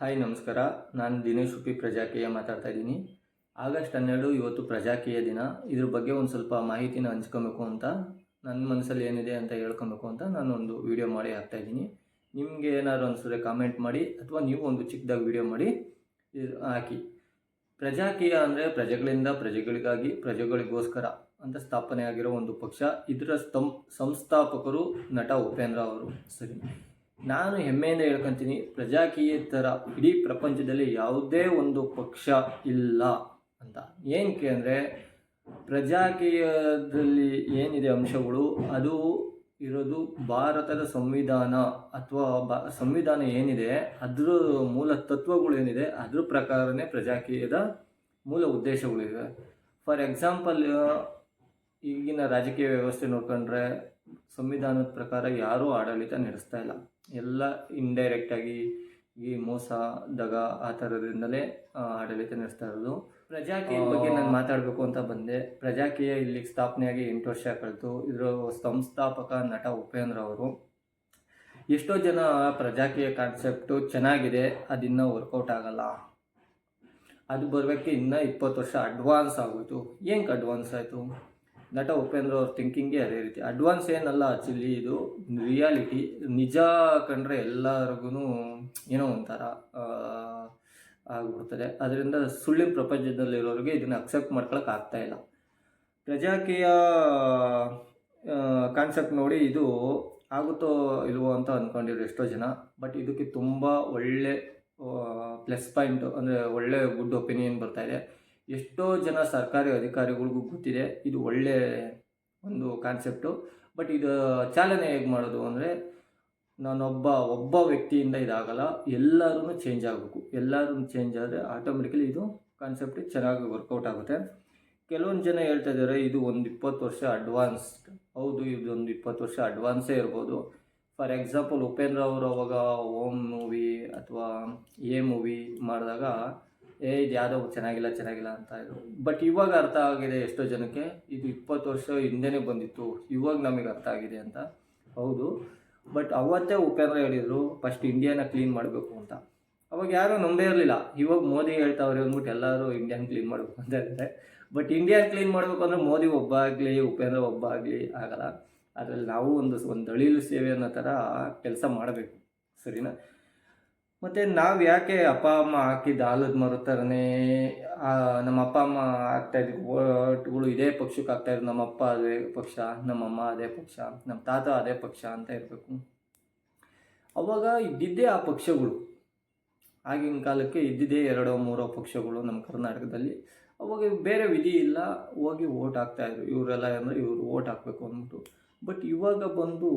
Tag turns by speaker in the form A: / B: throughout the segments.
A: Hi, ನಮಸ್ಕಾರ. ನಾನು ದಿನೇಶ್ ಉಪಿ ಪ್ರಜಾಕೀಯ ಮಾತಾಡ್ತಾ ಇದ್ದೀನಿ. ಆಗಸ್ಟ್ ಹನ್ನೆರಡು, ಇವತ್ತು ಪ್ರಜಾಕೀಯ ದಿನ. ಇದ್ರ ಬಗ್ಗೆ ಒಂದು ಸ್ವಲ್ಪ ಮಾಹಿತಿನ ಹಂಚ್ಕೊಬೇಕು ಅಂತ ನನ್ನ ಮನಸ್ಸಲ್ಲಿ ಏನಿದೆ ಅಂತ ಹೇಳ್ಕೊಬೇಕು ಅಂತ ನಾನು ಒಂದು ವಿಡಿಯೋ ಮಾಡಿ ಹಾಕ್ತಾ ಇದ್ದೀನಿ. ನಿಮಗೆ ಏನಾದ್ರು ಅನಿಸಿದ್ರೆ ಕಾಮೆಂಟ್ ಮಾಡಿ, ಅಥವಾ ನೀವು ಒಂದು ಚಿಕ್ಕದಾಗಿ ವಿಡಿಯೋ ಮಾಡಿ ಹಾಕಿ. ಪ್ರಜಾಕೀಯ ಅಂದರೆ ಪ್ರಜೆಗಳಿಂದ ಪ್ರಜೆಗಳಿಗಾಗಿ, ಪ್ರಜೆಗಳಿಗೋಸ್ಕರ ಅಂತ ಸ್ಥಾಪನೆ ಆಗಿರೋ ಒಂದು ಪಕ್ಷ. ಇದರ ಸ್ತಂ, ಸಂಸ್ಥಾಪಕರು ನಟ ಉಪೇಂದ್ರ ಅವರು. ಸರಿ. ನಾನು ಹೆಮ್ಮೆಯಿಂದ ಹೇಳ್ಕೊಂತೀನಿ, ಪ್ರಜಾಕೀಯೇತರ ಇಡೀ ಪ್ರಪಂಚದಲ್ಲಿ ಯಾವುದೇ ಒಂದು ಪಕ್ಷ ಇಲ್ಲ ಅಂತ. ಏನಕ್ಕೆ ಅಂದರೆ, ಪ್ರಜಾಕೀಯದಲ್ಲಿ ಏನಿದೆ ಅಂಶಗಳು, ಅದು ಇರೋದು ಭಾರತದ ಸಂವಿಧಾನ ಅಥವಾ ಬ, ಸಂವಿಧಾನ ಏನಿದೆ, ಅದರ ಮೂಲ ತತ್ವಗಳು ಏನಿದೆ, ಅದ್ರ ಪ್ರಕಾರನೇ ಪ್ರಜಾಕೀಯದ ಮೂಲ ಉದ್ದೇಶಗಳಿವೆ ಫಾರ್ ಎಕ್ಸಾಂಪಲ್, ಈಗಿನ ರಾಜಕೀಯ ವ್ಯವಸ್ಥೆ ನೋಡ್ಕೊಂಡ್ರೆ ಸಂವಿಧಾನದ ಪ್ರಕಾರ ಯಾರೂ ಆಡಳಿತ ನಡೆಸ್ತಾ ಇಲ್ಲ. ಎಲ್ಲ ಇಂಡೈರೆಕ್ಟಾಗಿ ಈ ಮೋಸ ದಗ ಆ ಥರದಿಂದಲೇ ಆಡಳಿತ ನಡೆಸ್ತಾ ಇರೋದು. ಪ್ರಜಾಕೀಯ ಬಗ್ಗೆ ನಾನು ಮಾತಾಡಬೇಕು ಅಂತ ಬಂದೆ. ಪ್ರಜಾಕೀಯ ಇಲ್ಲಿ ಸ್ಥಾಪನೆಯಾಗಿ ಎಂಟು ವರ್ಷ ಕಳೆದು ಇದರ ಸಂಸ್ಥಾಪಕ ನಟ ಉಪೇಂದ್ರ ಅವರು. ಎಷ್ಟೋ ಜನ ಪ್ರಜಾಕೀಯ ಕಾನ್ಸೆಪ್ಟು ಚೆನ್ನಾಗಿದೆ ಅದಿನ್ನೂ ವರ್ಕೌಟ್ ಆಗಲ್ಲ. ಅದು ಬರಬೇಕು ಇನ್ನೂ ಇಪ್ಪತ್ತು ವರ್ಷ ಅಡ್ವಾನ್ಸ್ ಆಗೋಯ್ತು. ಏನಕ್ಕೆ ಅಡ್ವಾನ್ಸ್ ಆಯಿತು? ನಟ ಉಪೇಂದ್ರ ಅವ್ರ ಥಿಂಕಿಂಗೇ ಅದೇ ರೀತಿ. ಅಡ್ವಾನ್ಸ್ ಏನಲ್ಲ ಆ್ಯಕ್ಚುಲಿ ಇದು ರಿಯಾಲಿಟಿ ನಿಜ ಕಂಡ್ರೆ ಎಲ್ಲರಿಗೂ ಏನೋ ಒಂಥರ ಆಗ್ಬಿಡ್ತದೆ. ಅದರಿಂದ ಸುಳ್ಳಿನ ಪ್ರಪಂಚದಲ್ಲಿರೋರಿಗೆ ಇದನ್ನು ಅಕ್ಸೆಪ್ಟ್ ಮಾಡ್ಕೊಳಕ್ಕೆ ಆಗ್ತಾ ಇಲ್ಲ. ಪ್ರಜಾಕೀಯ ಕಾನ್ಸೆಪ್ಟ್ ನೋಡಿ ಇದು ಆಗುತ್ತೋ ಇಲ್ವೋ ಅಂತ ಅಂದ್ಕೊಂಡಿದ್ರು ಎಷ್ಟೋ ಜನ. ಬಟ್ ಇದಕ್ಕೆ ತುಂಬ ಒಳ್ಳೆ ಪ್ಲಸ್ ಪಾಯಿಂಟ್ ಅಂದರೆ ಒಳ್ಳೆ ಗುಡ್ ಒಪಿನಿಯನ್ ಬರ್ತಾ ಇದೆ. ಎಷ್ಟೋ ಜನ ಸರ್ಕಾರಿ ಅಧಿಕಾರಿಗಳಿಗೂ ಗೊತ್ತಿದೆ, ಇದು ಒಳ್ಳೆ ಒಂದು ಕಾನ್ಸೆಪ್ಟು ಬಟ್ ಇದು ಚಾಲನೆ ಹೇಗೆ ಮಾಡೋದು ಅಂದರೆ, ನಾನೊಬ್ಬ, ಒಬ್ಬ ವ್ಯಕ್ತಿಯಿಂದ ಇದಾಗಲ್ಲ ಎಲ್ಲರೂ ಚೇಂಜ್ ಆಗಬೇಕು. ಎಲ್ಲರೂ ಚೇಂಜ್ ಆದರೆ ಆಟೋಮೆಟಿಕಲಿ ಇದು ಕಾನ್ಸೆಪ್ಟ್ ಚೆನ್ನಾಗಿ ವರ್ಕೌಟ್ ಆಗುತ್ತೆ. ಕೆಲವೊಂದು ಜನ ಹೇಳ್ತಾ ಇದ್ದಾರೆ ಇದು ಒಂದು ಇಪ್ಪತ್ತು ವರ್ಷ ಅಡ್ವಾನ್ಸ್ಡ್ ಹೌದು, ಇದು ಒಂದು ಇಪ್ಪತ್ತು ವರ್ಷ ಅಡ್ವಾನ್ಸೇ ಇರ್ಬೋದು. ಫಾರ್ ಎಕ್ಸಾಂಪಲ್ ಉಪೇಂದ್ರ ಅವರು ಅವಾಗ ಓಮ್ ಮೂವಿ ಅಥವಾ ಎ ಮೂವಿ ಮಾಡಿದಾಗ ಏ, ಇದು ಯಾವುದೋ ಚೆನ್ನಾಗಿಲ್ಲ ಚೆನ್ನಾಗಿಲ್ಲ ಅಂತ ಇದು. ಬಟ್ ಇವಾಗ ಅರ್ಥ ಆಗಿದೆ ಎಷ್ಟೋ ಜನಕ್ಕೆ. ಇದು ಇಪ್ಪತ್ತು ವರ್ಷ ಹಿಂದೆನೇ ಬಂದಿತ್ತು. ಇವಾಗ ನಮಗೆ ಅರ್ಥ ಆಗಿದೆ ಅಂತ. ಹೌದು. ಬಟ್ ಅವತ್ತೇ ಉಪೇಂದ್ರ ಹೇಳಿದರು, ಫಸ್ಟ್ ಇಂಡಿಯಾನ ಕ್ಲೀನ್ ಮಾಡಬೇಕು ಅಂತ. ಅವಾಗ ಯಾರೂ ನಂಬೇ ಇರಲಿಲ್ಲ. ಇವಾಗ ಮೋದಿ ಹೇಳ್ತಾವ್ರೆ ಅಂದ್ಬಿಟ್ಟು ಎಲ್ಲರೂ ಇಂಡಿಯಾನ ಕ್ಲೀನ್ ಮಾಡಬೇಕು ಅಂತ ಇದ್ದಾರೆ. ಬಟ್ ಇಂಡಿಯಾ ಕ್ಲೀನ್ ಮಾಡಬೇಕು ಅಂದರೆ ಮೋದಿ ಒಬ್ಬ ಆಗಲಿ, ಉಪೇಂದ್ರ ಒಬ್ಬ ಆಗಲಿ ಆಗಲ್ಲ. ಅದರಲ್ಲಿ ನಾವು ಒಂದು ಒಂದು ಅಳಿಲು ಸೇವೆ ಅನ್ನೋ ಥರ ಕೆಲಸ ಮಾಡಬೇಕು. ಸರಿನಾ? ಮತ್ತು ನಾವು ಯಾಕೆ ಅಪ್ಪ, ಅಮ್ಮ ಹಾಕಿದ ಆಲದ ಮರದ ಥರನೇ ನಮ್ಮ ಅಪ್ಪ, ಅಮ್ಮ ಆಗ್ತಾ ಓಟ್ಗಳು ಇದೇ ಪಕ್ಷಕ್ಕೆ ಆಗ್ತಾ ಇದ್ರು ನಮ್ಮ ಅಪ್ಪ ಅದೇ ಪಕ್ಷ, ನಮ್ಮ ಅಮ್ಮ ಅದೇ ಪಕ್ಷ, ನಮ್ಮ ತಾತ ಅದೇ ಪಕ್ಷ ಅಂತ ಇರಬೇಕು. ಅವಾಗ ಇದ್ದಿದ್ದೇ ಆ ಪಕ್ಷಗಳು. ಆಗಿನ ಕಾಲಕ್ಕೆ ಇದ್ದಿದ್ದೇ ಎರಡೋ, ಮೂರೋ ಪಕ್ಷಗಳು ನಮ್ಮ ಕರ್ನಾಟಕದಲ್ಲಿ. ಅವಾಗ ಬೇರೆ ವಿಧಿ ಇಲ್ಲ, ಹೋಗಿ ಓಟ್ ಹಾಕ್ತಾಯಿದ್ರು ಇವರೆಲ್ಲ ಅಂದರೆ ಇವರು ಓಟ್ ಹಾಕಬೇಕು ಅಂದ್ಬಿಟ್ಟು. ಬಟ್ ಇವಾಗ ಬಂದು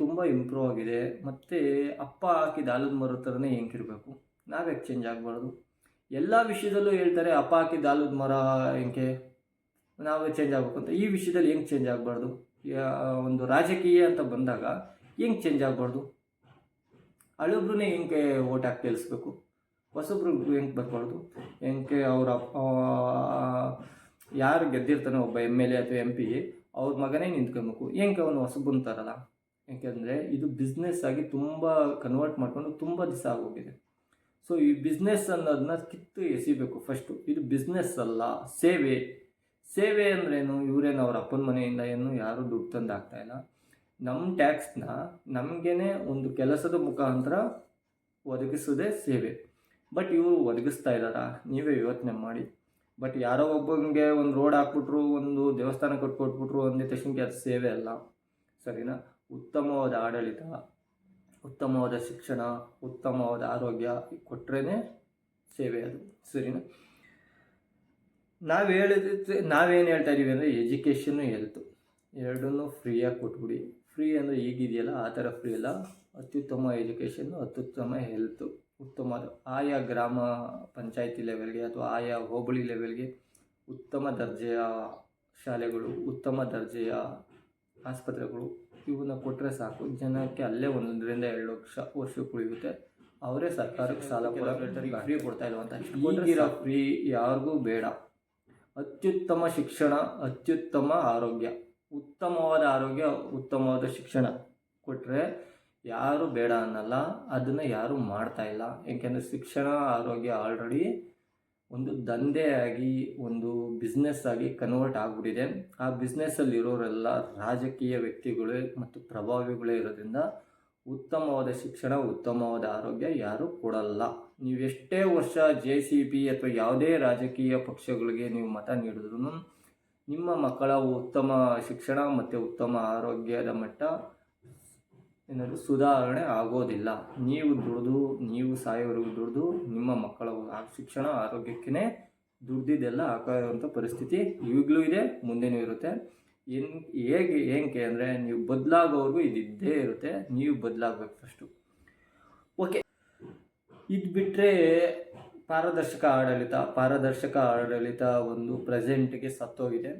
A: ತುಂಬ ಇಂಪ್ರೂವ್ ಆಗಿದೆ. ಮತ್ತು ಅಪ್ಪ ಹಾಕಿದ ಆಲದ ಮರದ ಥರನೇ ಹೆಂಗಿರಬೇಕು ನಾವು ಚೇಂಜ್ ಆಗಬಾರ್ದು? ಎಲ್ಲ ವಿಷಯದಲ್ಲೂ ಹೇಳ್ತಾರೆ, ಅಪ್ಪ ಹಾಕಿದ ಆಲದ ಮರ ಹೆಂಗೆ? ನಾವು ಚೇಂಜ್ ಆಗಬೇಕು ಅಂತ. ಈ ವಿಷಯದಲ್ಲಿ ಹೆಂಗೆ ಚೇಂಜ್ ಆಗಬಾರ್ದು? ಒಂದು ರಾಜಕೀಯ ಅಂತ ಬಂದಾಗ ಹೆಂಗೆ ಚೇಂಜ್ ಆಗಬಾರ್ದು? ಹಳೊಬ್ರೂ ಹೆಂಗೆ ಓಟ್ ಹಾಕಿ ಗೆಲ್ಲಿಸ್ಬೇಕು ಹೊಸೊಬ್ರು ಹೆಂಗೆ ಬರಬಾರ್ದು? ಹೆಂಗೆ ಅವರ ಯಾರು ಗೆದ್ದಿರ್ತಾನೆ ಒಬ್ಬ ಎಂ ಎಲ್ ಎ ಅಥವಾ ಎಂ ಪಿ ಅವ್ರ ಮಗನೇ ನಿಂತ್ಕೊಬೇಕು. ಹೆಂಗೆ ಅವನು ಹೊಸ ಬಂತಾರಲ್ಲ ಯಾಕೆಂದರೆ ಇದು ಬಿಸ್ನೆಸ್ ಆಗಿ ತುಂಬ ಕನ್ವರ್ಟ್ ಮಾಡಿಕೊಂಡು ತುಂಬ ದಿವಸ ಆಗೋಗಿದೆ. ಸೊ ಈ ಬಿಸ್ನೆಸ್ ಅನ್ನೋದನ್ನ ಕಿತ್ತು ಎಸಿಬೇಕು ಫಸ್ಟು ಇದು ಬಿಸ್ನೆಸ್ ಅಲ್ಲ, ಸೇವೆ. ಸೇವೆ ಅಂದ್ರೇನು ಇವರೇನು ಅವ್ರ ಅಪ್ಪನ ಮನೆಯಿಂದ ಏನು ಯಾರೂ ದುಡ್ಡು ತಂದು ಇಲ್ಲ. ನಮ್ಮ ಟ್ಯಾಕ್ಸ್ನ ನಮಗೇನೆ ಒಂದು ಕೆಲಸದ ಮುಖಾಂತರ ಒದಗಿಸೋದೇ ಸೇವೆ. ಬಟ್ ಇವರು ಒದಗಿಸ್ತಾ ಇದ್ದಾರಾ? ನೀವೇ ಯೋಚನೆ ಮಾಡಿ. ಬಟ್ ಯಾರೋ ಒಬ್ಬನಿಗೆ ಒಂದು ರೋಡ್ ಹಾಕ್ಬಿಟ್ರು, ಒಂದು ದೇವಸ್ಥಾನ ಕಟ್ಕೊಟ್ಬಿಟ್ರು ಅಂದಿದ ತಕ್ಷಣಕ್ಕೆ ಅದು ಸೇವೆ ಅಲ್ಲ. ಸರಿನಾ? ಉತ್ತಮವಾದ ಆಡಳಿತ, ಉತ್ತಮವಾದ ಶಿಕ್ಷಣ, ಉತ್ತಮವಾದ ಆರೋಗ್ಯ ಕೊಟ್ರೇ ಸೇವೆ ಅದು. ಸರಿನಾ? ನಾವು ಹೇಳಿದ ನಾವೇನು ಹೇಳ್ತಾ ಇದ್ದೀವಿ ಅಂದರೆ ಎಜುಕೇಷನ್ನು ಹೆಲ್ತು ಎರಡನ್ನೂ ಫ್ರೀಯಾಗಿ ಕೊಟ್ಬಿಡಿ. ಫ್ರೀ ಅಂದರೆ ಈಗಿದೆಯಲ್ಲ, ಆ ಥರ ಫ್ರೀ ಅಲ್ಲ. ಅತ್ಯುತ್ತಮ ಎಜುಕೇಷನ್ನು ಅತ್ಯುತ್ತಮ ಹೆಲ್ತು ಉತ್ತಮವಾದ ಆಯಾ ಗ್ರಾಮ ಪಂಚಾಯಿತಿ ಲೆವೆಲ್ಗೆ ಅಥವಾ ಆಯಾ ಹೋಬಳಿ ಲೆವೆಲ್ಗೆ ಉತ್ತಮ ದರ್ಜೆಯ ಶಾಲೆಗಳು ಉತ್ತಮ ದರ್ಜೆಯ ಆಸ್ಪತ್ರೆಗಳು ಇವನ್ನ ಕೊಟ್ಟರೆ ಸಾಕು. ಜನಕ್ಕೆ ಅಲ್ಲೇ ಒಂದರಿಂದ ಎರಡು ಲಕ್ಷ ವರ್ಷಕ್ಕೆ ಉಳಿಯುತ್ತೆ. ಅವರೇ ಸರ್ಕಾರಕ್ಕೆ ಸಾಲ ಕೂಡ ಫ್ರೀ ಕೊಡ್ತಾ ಇಲ್ವಂತ ಈಗಿರೋ ಫ್ರೀ ಯಾರಿಗೂ ಬೇಡ. ಅತ್ಯುತ್ತಮ ಶಿಕ್ಷಣ ಅತ್ಯುತ್ತಮ ಆರೋಗ್ಯ. ಉತ್ತಮವಾದ ಆರೋಗ್ಯ ಉತ್ತಮವಾದ ಶಿಕ್ಷಣ ಕೊಟ್ಟರೆ ಯಾರು ಬೇಡ ಅನ್ನಲ್ಲ, ಅದನ್ನು ಯಾರು ಮಾಡ್ತಾ ಇಲ್ಲ. ಏಕೆಂದರೆ ಶಿಕ್ಷಣ ಆರೋಗ್ಯ ಆಲ್ರೆಡಿ ಒಂದು ದಂಧೆಯಾಗಿ, ಒಂದು ಬಿಸ್ನೆಸ್ ಆಗಿ ಕನ್ವರ್ಟ್ ಆಗಿಬಿಟ್ಟಿದೆ. ಆ ಬಿಸ್ನೆಸ್ಸಲ್ಲಿ ಇರೋರೆಲ್ಲ ರಾಜಕೀಯ ವ್ಯಕ್ತಿಗಳೇ ಮತ್ತು ಪ್ರಭಾವಿಗಳೇ ಇರೋದ್ರಿಂದ ಉತ್ತಮವಾದ ಶಿಕ್ಷಣ, ಉತ್ತಮವಾದ ಆರೋಗ್ಯ ಯಾರೂ ಕೊಡಲ್ಲ. ನೀವು ಎಷ್ಟೇ ವರ್ಷ ಜೆ ಸಿ ಪಿ ಅಥವಾ ಯಾವುದೇ ರಾಜಕೀಯ ಪಕ್ಷಗಳಿಗೆ ನೀವು ಮತ ನೀಡಿದ್ರು ನಿಮ್ಮ ಮಕ್ಕಳ ಉತ್ತಮ ಶಿಕ್ಷಣ ಮತ್ತು ಉತ್ತಮ ಆರೋಗ್ಯದ ಮಟ್ಟ ಏನಾದರೂ ಸುಧಾರಣೆ ಆಗೋದಿಲ್ಲ. ನೀವು ದುಡ್ದು, ನೀವು ಸಾಯೋವರೆಗೂ ದುಡಿದು, ನಿಮ್ಮ ಮಕ್ಕಳ ಶಿಕ್ಷಣ ಆರೋಗ್ಯಕ್ಕೇ ದುಡ್ದಿದ್ದೆಲ್ಲ ಹಾಕೋಂಥ ಪರಿಸ್ಥಿತಿ ಈಗಲೂ ಇದೆ, ಮುಂದೆನೂ ಇರುತ್ತೆ. ಏನು, ಹೇಗೆ ಏನಕ್ಕೆ ಅಂದರೆ ನೀವು ಬದಲಾಗೋವರೆಗೂ ಇದಿದ್ದೇ ಇರುತ್ತೆ, ನೀವು ಬದಲಾಗಬೇಕು ಫಸ್ಟು ಓಕೆ ಇದು ಬಿಟ್ಟರೆ ಪಾರದರ್ಶಕ ಆಡಳಿತ ಪಾರದರ್ಶಕ ಆಡಳಿತ ಒಂದು ಪ್ರೆಸೆಂಟ್ಗೆ ಸತ್ತೋಗಿದೆ.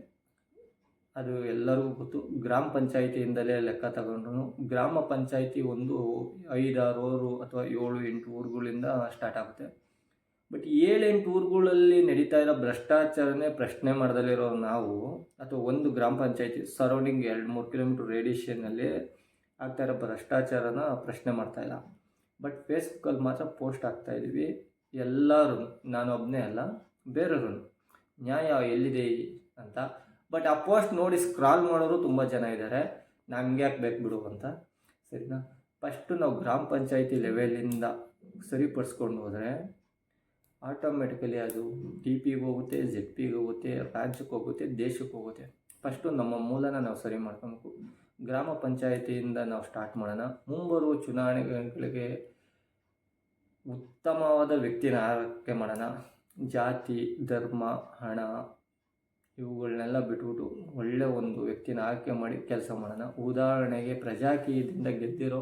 A: ಅದು ಎಲ್ಲರಿಗೂ ಗೊತ್ತು. ಗ್ರಾಮ ಪಂಚಾಯಿತಿಯಿಂದಲೇ ಲೆಕ್ಕ ತಗೊಂಡ್ರು ಗ್ರಾಮ ಪಂಚಾಯಿತಿ ಒಂದು ಐದಾರು ಊರು ಅಥವಾ ಏಳು, ಎಂಟು ಊರುಗಳಿಂದ ಸ್ಟಾರ್ಟ್ ಆಗುತ್ತೆ. ಬಟ್ ಏಳೆಂಟು ಊರುಗಳಲ್ಲಿ ನಡೀತಾ ಇರೋ ಭ್ರಷ್ಟಾಚಾರನೇ ಪ್ರಶ್ನೆ ಮಾಡ್ದಲ್ಲಿರೋ ನಾವು, ಅಥವಾ ಒಂದು ಗ್ರಾಮ ಪಂಚಾಯಿತಿ ಸರೌಂಡಿಂಗ್ ಎರಡು, ಮೂರು ಕಿಲೋಮೀಟ್ರ್ ರೇಡಿಯೇಷನಲ್ಲಿ ಆಗ್ತಾ ಇರೋ ಭ್ರಷ್ಟಾಚಾರನ ಪ್ರಶ್ನೆ ಮಾಡ್ತಾ ಇಲ್ಲ. ಬಟ್ ಫೇಸ್ಬುಕ್ಕಲ್ಲಿ ಮಾತ್ರ ಪೋಸ್ಟ್ ಆಗ್ತಾ ಇದ್ದೀವಿ. ಎಲ್ಲರೂ ನಾನೊಬ್ಬನೇ ಅಲ್ಲ ಬೇರೆಯವರು ನ್ಯಾಯ ಎಲ್ಲಿದೆ ಅಂತ. ಬಟ್ ಆ ಪೋಸ್ಟ್ ನೋಡಿ ಸ್ಕ್ರಾಲ್ ಮಾಡೋರು ತುಂಬ ಜನ ಇದ್ದಾರೆ ನಮ್ಗೆ ಯಾಕೆ ಬೇಕು ಬಿಡು ಅಂತ. ಸರಿನಾ? ಫಸ್ಟು ನಾವು ಗ್ರಾಮ ಪಂಚಾಯಿತಿ ಲೆವೆಲಿಂದ ಸರಿಪಡಿಸ್ಕೊಂಡು ಹೋದರೆ ಆಟೋಮೆಟಿಕಲಿ ಅದು ಡಿ ಪಿಗೆ ಹೋಗುತ್ತೆ ಜೆಡ್ ಪಿಗೆ ಹೋಗುತ್ತೆ, ರಾಜ್ಯಕ್ಕೆ ಹೋಗುತ್ತೆ, ದೇಶಕ್ಕೆ ಹೋಗುತ್ತೆ. ಫಸ್ಟು ನಮ್ಮ ಮೂಲನ ನಾವು ಸರಿ ಮಾಡ್ಕೊಬೇಕು. ಗ್ರಾಮ ಪಂಚಾಯತಿಯಿಂದ ನಾವು ಸ್ಟಾರ್ಟ್ ಮಾಡೋಣ. ಮುಂಬರುವ ಚುನಾವಣೆಗಳಿಗೆ ಉತ್ತಮವಾದ ವ್ಯಕ್ತಿನ ಆಯ್ಕೆ ಮಾಡೋಣ. ಜಾತಿ, ಧರ್ಮ, ಹಣ ಇವುಗಳನ್ನೆಲ್ಲ ಬಿಟ್ಬಿಟ್ಟು ಒಳ್ಳೆಯ ಒಂದು ವ್ಯಕ್ತಿನ ಆಯ್ಕೆ ಮಾಡಿ ಕೆಲಸ ಮಾಡೋಣ. ಉದಾಹರಣೆಗೆ ಪ್ರಜಾಕೀಯದಿಂದ ಗೆದ್ದಿರೋ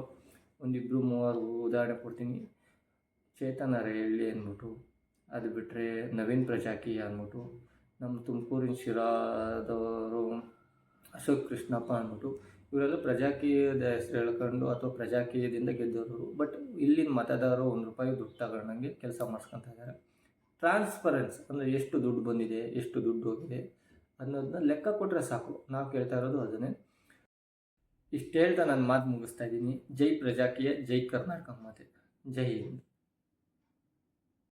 A: ಒಂದಿಬ್ಬರು ಮೂವರು ಉದಾಹರಣೆ ಕೊಡ್ತೀನಿ. ಚೇತನ ರೇಳ್ಳಿ ಅಂದ್ಬಿಟ್ಟು, ಅದು ಬಿಟ್ಟರೆ ನವೀನ್ ಪ್ರಜಾಕೀಯ ಅಂದ್ಬಿಟ್ಟು, ನಮ್ಮ ತುಮಕೂರಿನ ಶಿರಾದವರು ಅಶೋಕ್ ಕೃಷ್ಣಪ್ಪ ಅಂದ್ಬಿಟ್ಟು, ಇವರೆಲ್ಲ ಪ್ರಜಾಕೀಯದ ಹೆಸರು ಹೇಳ್ಕೊಂಡು ಅಥವಾ ಪ್ರಜಾಕೀಯದಿಂದ ಗೆದ್ದವರು. ಬಟ್ ಇಲ್ಲಿನ ಮತದಾರರು ಒಂದು ರೂಪಾಯಿ ದುಡ್ಡು ತಗೊಂಡಂಗೆ ಕೆಲಸ ಮಾಡಿಸ್ಕೊತಾ ಇದ್ದಾರೆ. ಟ್ರಾನ್ಸ್ಪರೆನ್ಸ್ ಅಂದರೆ ಎಷ್ಟು ದುಡ್ಡು ಬಂದಿದೆ, ಎಷ್ಟು ದುಡ್ಡು ಹೋಗಿದೆ ಅನ್ನೋದನ್ನ ಲೆಕ್ಕ ಕೊಟ್ಟರೆ ಸಾಕು. ನಾವು ಕೇಳ್ತಾ ಇರೋದು ಅದನ್ನೇ. ಇಷ್ಟು ಹೇಳ್ತಾ ನಾನು ಮಾತು ಮುಗಿಸ್ತಾ ಇದ್ದೀನಿ. ಜೈ ಪ್ರಜಾಕೀಯ, ಜೈ ಕರ್ನಾಟಕ ಮಾತೆ. ಜೈ ಹಿಂದ್.